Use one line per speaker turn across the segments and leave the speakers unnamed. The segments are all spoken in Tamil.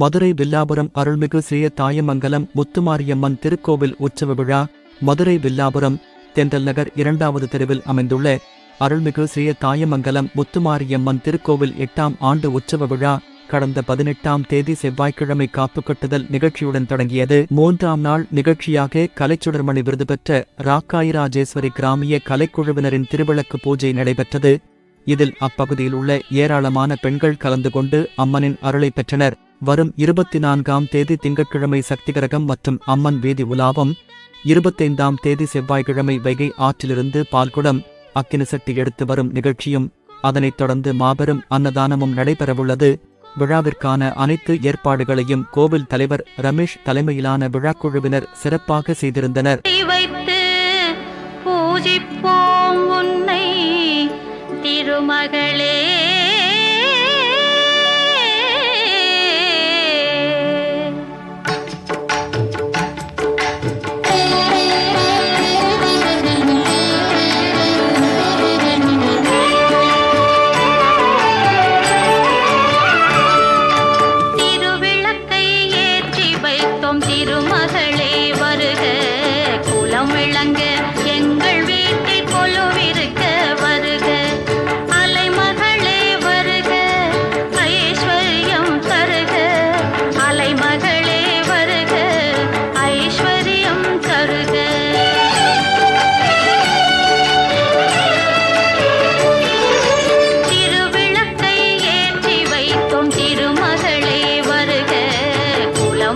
மதுரை வில்லாபுரம் அருள்மிகு ஸ்ரீய தாயமங்கலம் முத்துமாரியம்மன் திருக்கோவில் உற்சவ விழா மதுரை வில்லாபுரம் தென்றல் நகர் இரண்டாவது தெருவில் அமைந்துள்ள அருள்மிகு ஸ்ரீய தாயமங்கலம் முத்துமாரியம்மன் திருக்கோவில் எட்டாம் ஆண்டு உற்சவ விழா கடந்த பதினெட்டாம் தேதி செவ்வாய்க்கிழமை காப்பு கட்டுதல் நிகழ்ச்சியுடன் தொடங்கியது. மூன்றாம் நாள் நிகழ்ச்சியாக கலைச்சுடர்மணி விருது பெற்ற ராக்காயிராஜேஸ்வரி கிராமிய கலைக்குழுவினரின் திருவிளக்கு பூஜை நடைபெற்றது. இதில் அப்பகுதியில் உள்ள ஏராளமான பெண்கள் கலந்து கொண்டு அம்மனின் அருளை பெற்றனர். வரும் இருபத்தி நான்காம் தேதி திங்கட்கிழமை சக்திகரகம் மற்றும் அம்மன் வீதி உலாவம் இருபத்தைந்தாம் தேதி செவ்வாய்க்கிழமை வைகை ஆற்றிலிருந்து பால்குடம் அக்கினிசட்டி எடுத்து வரும் நிகழ்ச்சியும் அதனைத் தொடர்ந்து மாபெரும் அன்னதானமும் நடைபெறவுள்ளது. விழாவிற்கான அனைத்து ஏற்பாடுகளையும் கோவில் தலைவர் ரமேஷ் தலைமையிலான விழாக்குழுவினர் சிறப்பாக செய்திருந்தனர்.
பூஜிப்போம் உன்னை திருமகளே.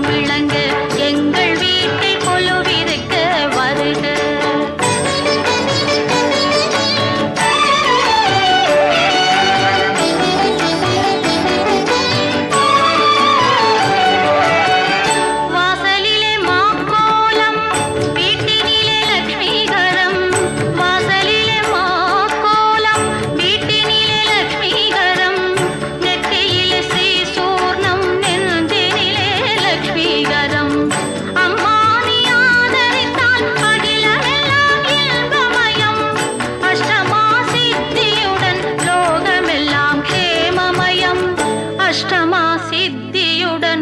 விளங்க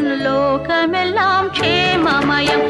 లోకమెల్లాం క్షేమమయం.